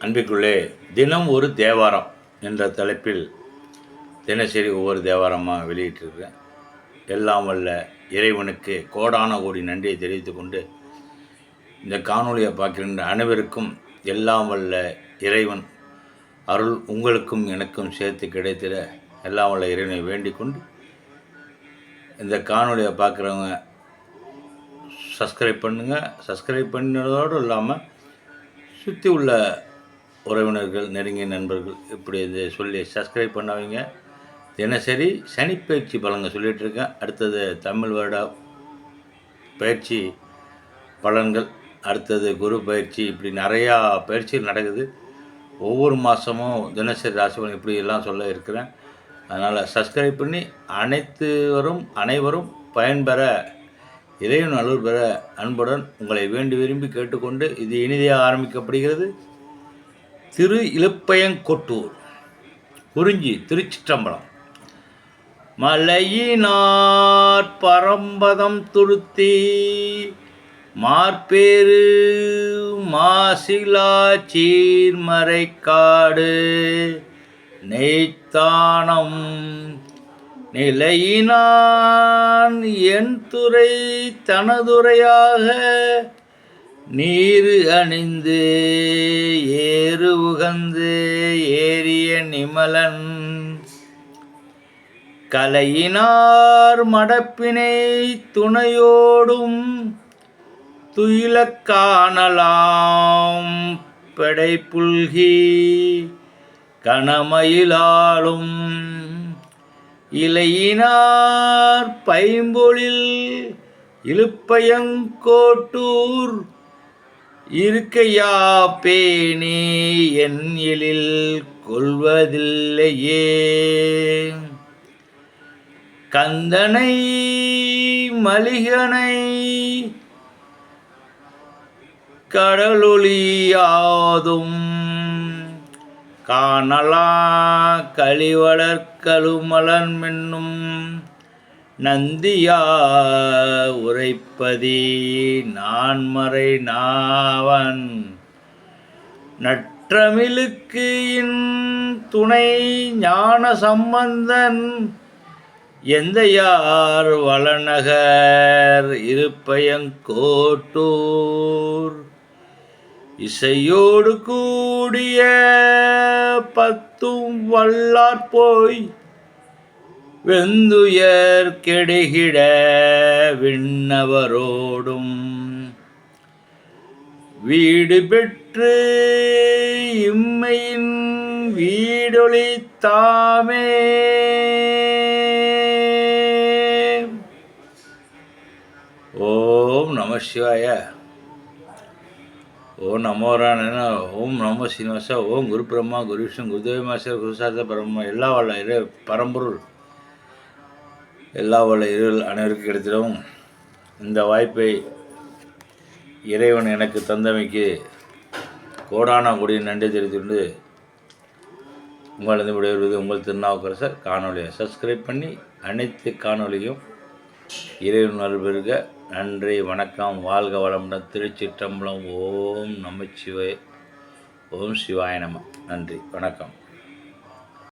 அன்பிற்குள்ளே தினம் ஒரு தேவாரம் என்ற தலைப்பில் தினசரி ஒவ்வொரு தேவாரமாக வெளியிட்டிருக்கிறேன். எல்லாம் வல்ல இறைவனுக்கு கோடான கோடி நன்றியை தெரிவித்து கொண்டு இந்த காணொலியை பார்க்கின்ற அனைவருக்கும் எல்லாம் வல்ல இறைவன் அருள் உங்களுக்கும் எனக்கும் சேர்த்து கிடைத்திட எல்லாம் வல்ல இறைவனை வேண்டிக் கொண்டு இந்த காணொலியை பார்க்குறவங்க சப்ஸ்கிரைப் பண்ணுங்கள் சப்ஸ்கிரைப் பண்ணதோடு இல்லாமல் சுற்றி உள்ள உறவினர்கள் நெருங்கிய நண்பர்கள் இப்படி இதை சொல்லி சப்ஸ்கிரைப் பண்ணவங்க தினசரி சனிப்பயிற்சி பலங்க சொல்லிகிட்ருக்கேன் அடுத்தது தமிழ் வருட பயிற்சி பலன்கள் அடுத்தது குரு பயிற்சி இப்படி நிறையா பயிற்சிகள் நடக்குது. ஒவ்வொரு மாதமும் தினசரி ராசிபலன் இப்படி எல்லாம் சொல்ல இருக்கிறேன். அதனால் சப்ஸ்கிரைப் பண்ணி அனைத்துவரும் அனைவரும் பயன்பெற இறைவன் அலுவல் பெற அன்புடன் உங்களை வேண்டி விரும்பி கேட்டுக்கொண்டு இது இனிதையாக ஆரம்பிக்கப்படுகிறது. திரு இழுப்பையங்கொட்டூர் குறிஞ்சி திருச்சிற்றம்பலம். மலையினார் பரம்பதம் துருத்தி மார்பேரு மாசிலா சீர்மறைக்காடு நெய்த்தானம் நிலையினான் என் துறை தனதுரையாக நீரு அணிந்து ஏறு உகந்து ஏறிய நிமலன். கலையினார் மடப்பினை துணையோடும் துயிலக் காணலாம் பெடைப்புல்கி கணமயிலாளும் இலையினார் பைம்பொழில் இழுப்பயங்கோட்டூர் இருக்கையா பேணி என் எழில் கொள்வதில்லையே. கந்தனை மலிகனை கடலொளியாதும் காணலா கழிவளர் கழுமலன் மின்னும் நந்தியா உரைப்பதி நான்மறை நாவன் நற்றமிழுக்கு இன் துணை ஞான சம்பந்தன். எந்த யார் வளநகர் இருப்பயங்கோட்டூர். இசையோடு கூடிய பத்தும் வல்லார் போய் வெந்துயர் கெடுகிட விண்ணவரோடும். வீடு பெற்று இம்மையின் வீடொளி தாமே ஓம் நம சிவாய. ஓம் நமோரான ஓம் நம சீனிவாசா. ஓம் குரு பிரம்மா குரு விஷ்ணு குருதேவ மாசர் குருசாத பரமா எல்லா வல்ல இரு பரம்பொருள். எல்லா வல்ல இருள் அனைவருக்கும் கிடைத்திடவும் இந்த வாய்ப்பை இறைவன் எனக்கு தந்தமைக்கு கோடான கொடி நன்றி தெரிவித்துக்கொண்டு உங்களிடம் விடைபெறுவது உங்கள் திருநாவுக்கரசர். காணொலியை சப்ஸ்கிரைப் பண்ணி அனைத்து காணொலியும் இறைவன் நல்பெருக நன்றி வணக்கம். வாழ்க வளமுடன் திருச்சிற்றம்பலம். ஓம் நமச்சிவாய ஓம் சிவாய நம. நன்றி வணக்கம்.